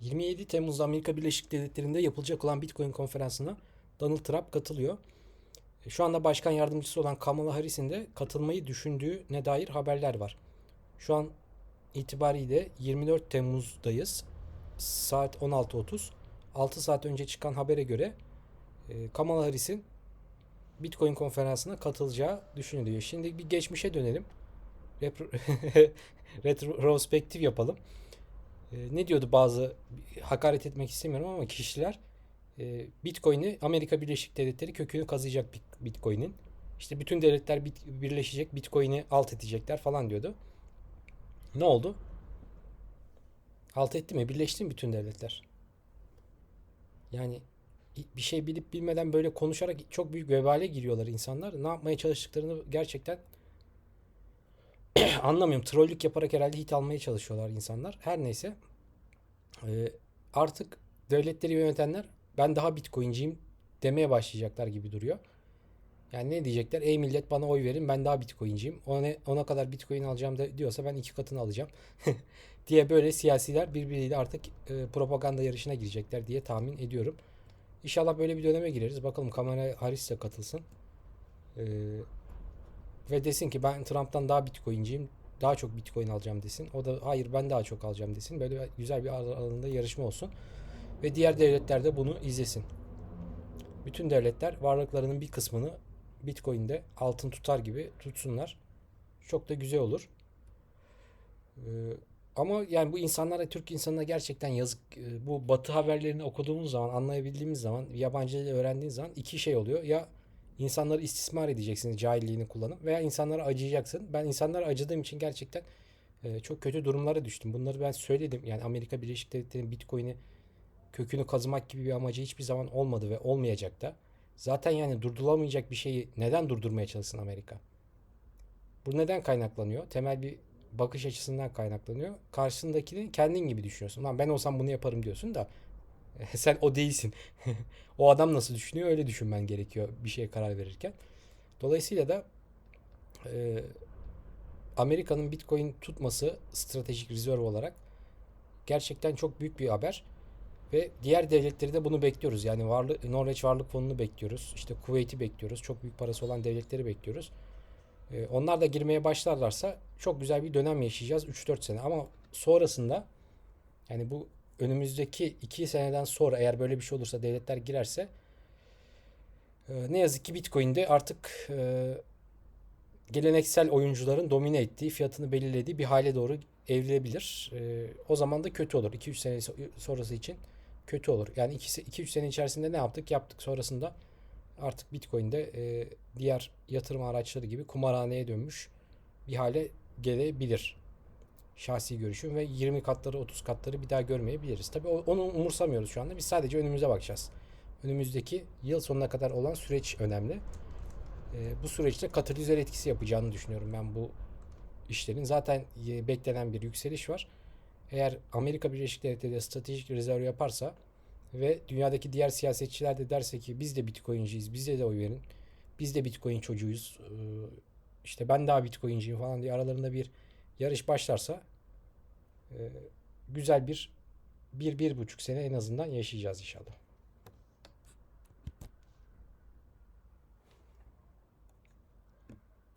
27 Temmuz'da Amerika Birleşik Devletleri'nde yapılacak olan Bitcoin konferansına Donald Trump katılıyor. E, Şu anda başkan yardımcısı olan Kamala Harris'in de katılmayı düşündüğüne dair haberler var. Şu an itibariyle 24 Temmuz'dayız. Saat 16.30. 6 saat önce çıkan habere göre e, Kamala Harris'in Bitcoin konferansına katılacağı düşünülüyor. Şimdi bir geçmişe dönelim. Retrospektif yapalım. E, ne diyordu bazı hakaret etmek istemiyorum ama kişiler e, Bitcoin'i Amerika Birleşik Devletleri kökünü kazıyacak Bit- Bitcoin'in. İşte bütün devletler bit- birleşecek, Bitcoin'i alt edecekler falan diyordu. Ne oldu? Alt etti mi? Birleşti mi bütün devletler? Yani bir şey bilip bilmeden böyle konuşarak çok büyük vebale giriyorlar insanlar. Ne yapmaya çalıştıklarını gerçekten anlamıyorum. Trollük yaparak herhalde hit almaya çalışıyorlar insanlar. Her neyse. Ee, artık devletleri yönetenler ben daha bitcoinciyim demeye başlayacaklar gibi duruyor. Yani ne diyecekler? Ey millet bana oy verin ben daha bitcoinciyim. Ona, ona kadar bitcoin alacağım da diyorsa ben iki katını alacağım. diye böyle siyasiler birbiriyle artık e, propaganda yarışına girecekler diye tahmin ediyorum. İnşallah böyle bir döneme gireriz. Bakalım Kamala Harris de katılsın. Ee, ve desin ki ben Trump'tan daha bitcoinciyim. Daha çok bitcoin alacağım desin. O da hayır ben daha çok alacağım desin. Böyle güzel bir alanında yarışma olsun. Ve diğer devletler de bunu izlesin. Bütün devletler varlıklarının bir kısmını Bitcoin'de altın tutar gibi tutsunlar. Çok da güzel olur. Ee, ama yani bu insanlara, Türk insanına gerçekten yazık. Ee, Bu Batı haberlerini okuduğumuz zaman, anlayabildiğimiz zaman, yabancı dil öğrendiğin zaman iki şey oluyor. Ya insanları istismar edeceksiniz cahilliğini kullanıp veya insanlara acıyacaksın. Ben insanlara acıdığım için gerçekten e, çok kötü durumlara düştüm. Bunları ben söyledim. Yani Amerika Birleşik Devletleri'nin Bitcoin'i kökünü kazımak gibi bir amacı hiçbir zaman olmadı ve olmayacak da. Zaten yani durdurulamayacak bir şeyi neden durdurmaya çalışsın Amerika? Bu neden kaynaklanıyor? Temel bir bakış açısından kaynaklanıyor. Karşısındakini kendin gibi düşünüyorsun. Lan ben olsam bunu yaparım diyorsun da sen o değilsin. o adam nasıl düşünüyor öyle düşünmen gerekiyor bir şeye karar verirken. Dolayısıyla da e, Amerika'nın Bitcoin tutması stratejik rezerv olarak gerçekten çok büyük bir haber. Ve diğer devletleri de bunu bekliyoruz. Yani varlık, Norveç Varlık Fonu'nu bekliyoruz. İşte Kuveyt'i bekliyoruz. Çok büyük parası olan devletleri bekliyoruz. Ee, onlar da girmeye başlarlarsa çok güzel bir dönem yaşayacağız 3-4 sene. Ama sonrasında yani bu önümüzdeki 2 seneden sonra eğer böyle bir şey olursa devletler girerse e, ne yazık ki Bitcoin'de artık e, geleneksel oyuncuların domine ettiği, fiyatını belirlediği bir hale doğru evrilebilir. E, o zaman da kötü olur. 2-3 sene so- sonrası için kötü olur. Yani 2-3 sene içerisinde ne yaptık? Yaptık. Sonrasında artık Bitcoin'de diğer yatırım araçları gibi kumarhaneye dönmüş bir hale gelebilir. Şahsi görüşüm ve 20 katları 30 katları bir daha görmeyebiliriz. Tabii onu umursamıyoruz şu anda. Biz sadece önümüze bakacağız. Önümüzdeki yıl sonuna kadar olan süreç önemli. E, bu süreçte katalizör etkisi yapacağını düşünüyorum ben bu işlerin. Zaten e, beklenen bir yükseliş var. Eğer Amerika Birleşik Devletleri de stratejik rezerv yaparsa ve dünyadaki diğer siyasetçiler de derse ki biz de Bitcoin'ciyiz, bize de oy verin. Biz de Bitcoin çocuğuyuz. e, işte ben daha Bitcoin'ciyim falan diye aralarında bir yarış başlarsa e, güzel bir bir, bir buçuk sene en azından yaşayacağız inşallah.